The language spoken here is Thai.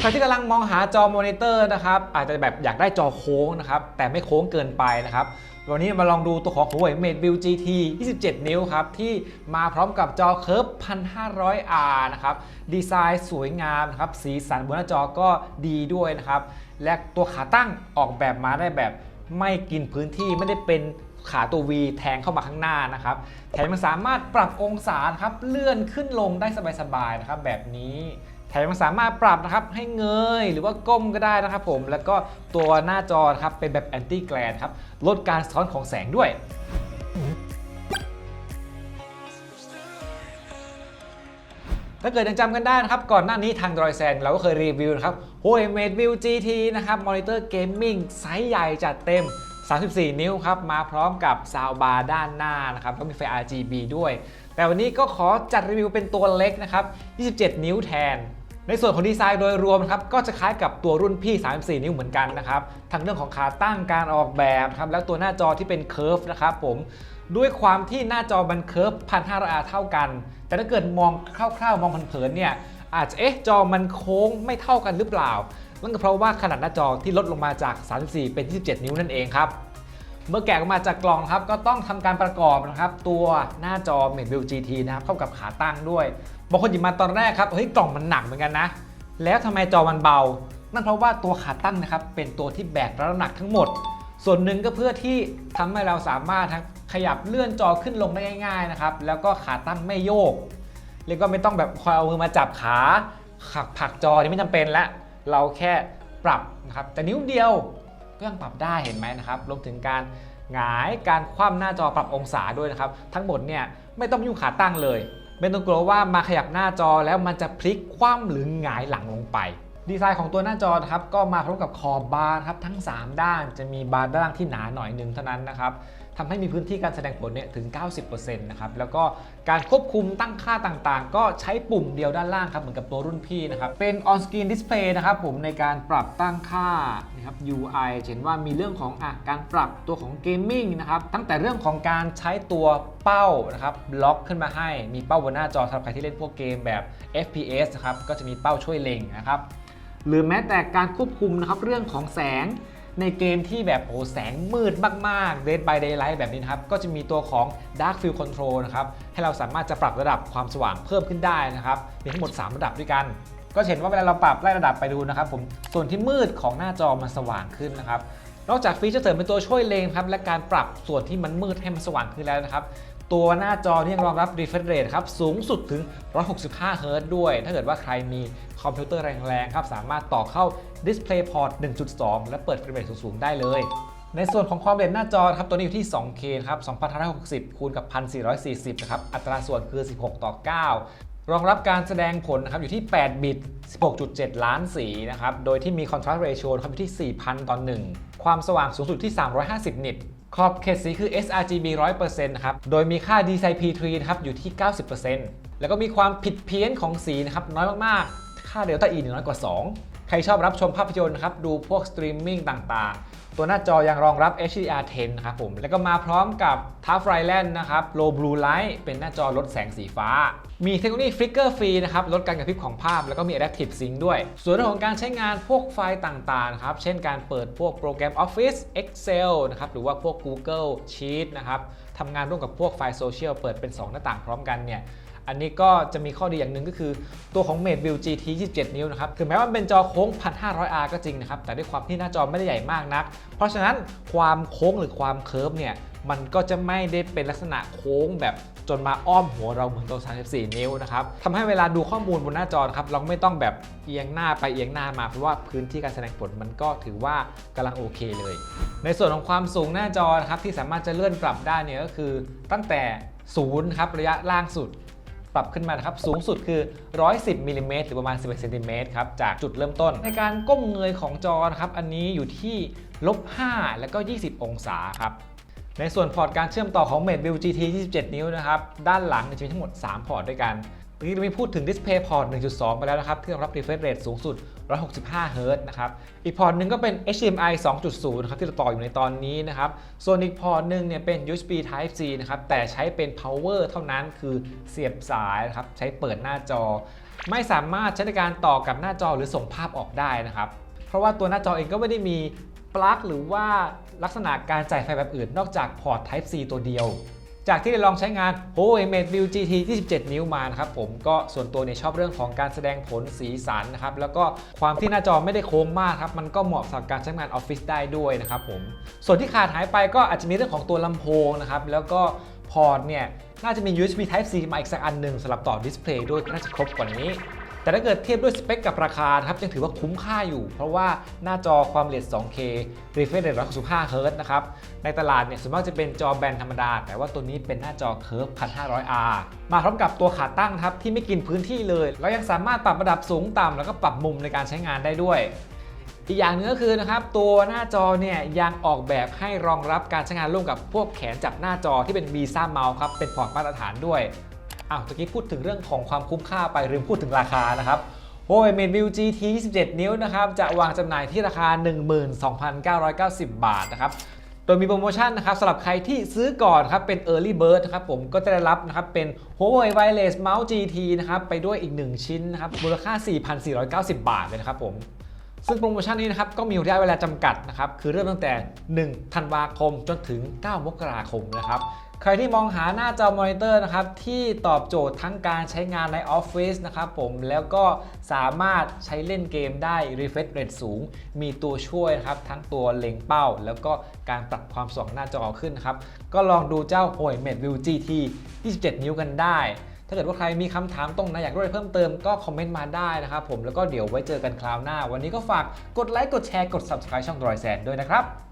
ใครที่กำลังมองหาจอมอนิเตอร์นะครับอาจจะแบบอยากได้จอโค้งนะครับแต่ไม่โค้งเกินไปนะครับวันนี้มาลองดูตัวของ Huawei MateView GT 27 นิ้วครับที่มาพร้อมกับจอเคิร์ฟ 1500R นะครับดีไซน์สวยงามนะครับสีสันบนหน้าจอก็ดีด้วยนะครับและตัวขาตั้งออกแบบมาได้แบบไม่กินพื้นที่ไม่ได้เป็นขาตัว V แทงเข้ามาข้างหน้านะครับแถมมันสามารถปรับองศาครับเลื่อนขึ้นลงได้สบายๆนะครับแบบนี้ แถมยังสามารถปรับนะครับให้เงยหรือว่าก้มก็ได้นะครับผม แล้วก็ตัวหน้าจอครับเป็นแบบแอนตี้แกลนครับลดการสะท้อนของแสงด้วยถ้าเกิดยังจำกันได้นะครับ ก่อนหน้านี้ทางดรอยแซนเราก็เคยรีวิวนะครับ Huawei MateView GT นะครับ มอนิเตอร์เกมมิ่งไซส์ใหญ่จัดเต็ม 34 นิ้วครับ มาพร้อมกับซาวบาร์ด้านหน้านะครับก็มีไฟ RGB ด้วย แต่วันนี้ก็ขอจัดรีวิวเป็นตัวเล็กนะครับ 27 นิ้วแทน ในส่วนของดีไซน์โดยรวมนะครับก็จะคล้ายกับตัวรุ่นพี่ 34 นิ้วเหมือนกันนะครับทั้งเรื่องของขาตั้งการออกแบบครับแล้วตัวหน้าจอที่เป็นเคิร์ฟนะครับผมด้วยความที่หน้าจอมันเคิร์ฟ1,500 R เท่ากัน แต่ถ้าเกิดมองคร่าวๆ มองเผินๆเนี่ยอาจจะเอ๊ะจอมันโค้งไม่เท่ากันหรือเปล่านั่นก็เพราะว่าขนาดหน้าจอที่ลดลงมาจาก 34 เป็น 27 นิ้วนั่นเองครับ เมื่อแกะออกมาจากกล่องครับ ก็ต้องทำการประกอบนะครับ ตัวหน้าจอ MateView GT นะครับเข้ากับขาตั้งด้วยบางคนหยิบมาตอนแรกครับเฮ้ยกล่องมันหนักเหมือนกันนะ แล้วทำไมจอมันเบา นั่นเพราะว่าตัวขาตั้งนะครับเป็นตัวที่แบกรับน้ำหนักทั้งหมด ส่วนหนึ่งก็เพื่อที่ทำให้เราสามารถทั้งขยับเลื่อนจอขึ้นลงได้ง่ายๆนะครับแล้วก็ขาตั้งไม่โยกเรียกว่าไม่ต้องแบบคอยเอามือมาจับขาขักผักจอนี่ไม่จำเป็นล้วเราแค่ปรับนะครับแต่นิ้วเดียว ก็ยังปรับได้เห็นไหมนะครับรวมถึงการหงายการคว่ำหน้าจอปรับองศาด้วยนะครับ ทั้งหมดเนี่ยไม่ต้องยุ่งขาตั้งเลย ไม่ต้องกลัวว่ามาขยับหน้าจอแล้วมันจะพลิกคว่ำหรือหงายหลังลงไป ดีไซน์ของตัวหน้าจอนะครับก็มาพร้อมกับขอบบาร์ครับทั้ง 3 ด้านจะมีบาร์ด้านล่างที่หนาหน่อยหนึงเท่านั้นนะครับ ทำให้มีพื้นที่การแสดงผลเนี่ยถึง 90%นะครับแล้วก็การควบคุมตั้งค่าต่างๆ ก็ใช้ปุ่มเดียวด้านล่างครับเหมือนกับตัวรุ่นพี่นะครับเป็น on screen display นะครับผมในการปรับตั้งค่านะครับ UI เห็นว่ามีเรื่องของอะการปรับตัวของ gaming นะครับตั้งแต่เรื่องของการใช้ตัวเป้านะครับล็อกขึ้นมาให้มีเป้าบนหน้าจอสำหรับใครที่เล่นพวกเกมแบบ FPS นะครับก็จะมีเป้าช่วยเล็งนะครับหรือแม้แต่การควบคุมนะครับเรื่องของแสง ในเกมที่แบบโอ้แสงมืดมากๆ Dead by Daylight แบบนี้นะครับ ก็จะมีตัวของ Dark Field Control นะครับ ให้เราสามารถจะปรับระดับความสว่างเพิ่มขึ้นได้นะครับ มีทั้งหมด 3 ระดับด้วยกัน ก็เห็นว่าเวลาเราปรับไล่ระดับไปดูนะครับผม ส่วนที่มืดของหน้าจอมันสว่างขึ้นนะครับนอกจากฟีเจอร์เสริมเป็นตัวช่วยเลงครับและการปรับส่วนที่มันมืดให้มันสว่างขึ้นแล้วนะครับ ตัวหน้าจอนี่ยังรองรับ refresh rate ครับ สูงสุดถึง 165 Hz ด้วย ถ้าเกิดว่าใครมีคอมพิวเตอร์แรงๆครับ สามารถต่อเข้า DisplayPort 1.2 และเปิด frame rate สูงๆ ได้เลย ในส่วนของความเร็วหน้าจอครับ ตัวนี้อยู่ที่ 2K ครับ2560 คูณกับ 1440 นะครับ อัตราส่วนคือ 16 ต่อ 9รองรับการแสดงผลนะครับอยู่ที่ 8 บิต 16.7 ล้านสีนะครับ โดยที่มี contrast ratio นครับอยู่ที่ 4,000 ต่อ 1 ความสว่างสูงสุดที่ 350 นิต ขอบเขตสีคือ sRGB 100%นะครับ โดยมีค่า DCI-P3 นะครับอยู่ที่ 90%แล้วก็มีความผิดเพี้ยนของสีนะครับน้อยมากๆ ค่าเดลต้า E น้อยกว่า 2 ใครชอบรับชมภาพยนตร์ครับดูพวกสตรีมมิ่งต่างๆ ตัวหน้าจอยังรองรับ HDR10 นะครับผม แล้วก็มาพร้อมกับ Tough Island นะครับ Low Blue Light เป็นหน้าจอลดแสงสีฟ้า มีเทคโนโลยี Flicker Free นะครับลดการกระพริบของภาพ แล้วก็มี Adaptive Sync ด้วย ส่วนเรื่องของการใช้งานพวกไฟล์ต่างๆครับเช่นการเปิดพวกโปรแกรม Office Excel นะครับหรือว่าพวก Google Sheet นะครับ ทำงานร่วมกับพวกไฟล์โซเชียลเปิดเป็น 2 หน้าต่างพร้อมกันเนี่ยอันนี้ก็จะมีข้อดีอย่างหนึ่งก็คือตัวของ MateView GT 27 นิ้วนะครับ ถึงแม้ว่าเป็นจอโค้ง 1500R ก็จริงนะครับ แต่ด้วยความที่หน้าจอไม่ได้ใหญ่มากนัก เพราะฉะนั้นความโค้งหรือความเคิร์ฟเนี่ย มันก็จะไม่ได้เป็นลักษณะโค้งแบบจนมาอ้อมหัวเราเหมือนตัว 34 นิ้วนะครับทำให้เวลาดูข้อมูลบนหน้าจอครับเราไม่ต้องแบบเอียงหน้าไปเอียงหน้ามาเพราะว่าพื้นที่การแสดงผลมันก็ถือว่ากำลังโอเคเลย ในส่วนของความสูงหน้าจอนะครับที่สามารถจะเลื่อนปรับได้เนี่ยก็คือตั้งแต่0ครับระยะล่างสุดปรับขึ้นมานะครับสูงสุดคือ 110มิลลิเมตรหรือประมาณ 11เซนติเมตรครับจากจุดเริ่มต้น ในการก้มเงยของจอนะครับอันนี้อยู่ที่ลบ5แล้วก็ 20 องศาครับ ในส่วนพอร์ตการเชื่อมต่อของ MateView GT 27 นิ้วนะครับด้านหลังจะมีทั้งหมด 3 พอร์ตด้วยกันเมื่อกี้เรามีพูดถึง Display Port 1.2 ไปแล้วนะครับ ที่รองรับ refresh rate สูงสุด 165 Hz นะครับ อีกพอร์ตหนึ่งก็เป็น HDMI 2.0 นะครับ ที่เราต่ออยู่ในตอนนี้นะครับ ส่วนอีกพอร์ตหนึ่งเนี่ยเป็น USB Type C นะครับ แต่ใช้เป็น power เท่านั้นคือเสียบสายนะครับ ใช้เปิดหน้าจอ ไม่สามารถใช้ในการต่อกับหน้าจอหรือส่งภาพออกได้นะครับ เพราะว่าตัวหน้าจอเองก็ไม่ได้มี ลั๊กหรือว่าลักษณะการจ่ายไฟแบบอื่น นอกจากพอร์ต Type C ตัวเดียว จากที่ได้ลองใช้งาน Huawei Mate View GT 27 นิ้วมานะครับผมก็ส่วนตัวเนี่ยชอบเรื่องของการแสดงผลสีสันนะครับแล้วก็ความที่หน้าจอไม่ได้โค้งมากครับมันก็เหมาะสำหรับการใช้งานออฟฟิศได้ด้วยนะครับผมส่วนที่ขาดหายไปก็อาจจะมีเรื่องของตัวลำโพงนะครับแล้วก็พอร์ตเนี่ยน่าจะมี USB Type C มาอีกสักอันหนึ่งสำหรับต่อดิสเพลย์ด้วยน่าจะครบกว่านี้ แต่ถ้าเกิดเทียบด้วยสเปคกับราคาครับยังถือว่าคุ้มค่าอยู่ เพราะว่าหน้าจอความละเอียด 2K refresh rate 165 Hz นะครับ ในตลาดเนี่ยส่วนมากจะเป็นจอแบนธรรมดา แต่ว่าตัวนี้เป็นหน้าจอ Curve 1500R มาพร้อมกับตัวขาตั้งครับที่ไม่กินพื้นที่เลย แล้วยังสามารถปรับระดับสูงต่ำแล้วก็ปรับมุมในการใช้งานได้ด้วยอีกอย่างหนึงก็คือนะครับตัวหน้าจอเนี่ยยังออกแบบให้รองรับการใช้งานร่วมกับพวกแขนจับหน้าจอที่เป็น Visa Mouse ครับเป็นพอร์ตมาตรฐานด้วย อ้าวตะกี้พูดถึงเรื่องของความคุ้มค่าไปลืมพูดถึงราคานะครับ Huawei Mate View GT 27 นิ้วนะครับ จะวางจำหน่ายที่ราคา 12,990 บาทนะครับ โดยมีโปรโมชั่นนะครับสำหรับใครที่ซื้อก่อนครับเป็น Early Bird นะครับผมก็จะได้รับนะครับเป็น Huawei Wireless Mouse GT นะครับไปด้วยอีก 1 ชิ้นนะครับมูลค่า 4,490 บาทเลยนะครับผมซึ่งโปรโมชั่นนี้นะครับก็มีระยะเวลาจำกัดนะครับคือเริ่มตั้งแต่ 1 ธันวาคมจนถึง 9 มกราคมนะครับ ใครที่มองหาหน้าจอมอนิเตอร์นะครับที่ตอบโจทย์ทั้งการใช้งานในออฟฟิศนะครับผมแล้วก็สามารถใช้เล่นเกมได้ refresh rate สูง มีตัวช่วยนะครับทั้งตัวเล็งเป้า แล้วก็การปรับความสว่างหน้าจอขึ้นนะครับก็ลองดูเจ้า Huawei m a t View GT 27 นิ้วกันได้ ถ้าเกิดว่าใครมีคำถามตรงไหนอยากรู้อะไรเพิ่มเติมก็คอมเมนต์มาได้นะครับผมแล้วก็เดี๋ยวไว้เจอกันคราวหน้า วันนี้ก็ฝากกดไลค์กดแชร์กด subscribe ช่องดรอยแซนด้วยนะครับ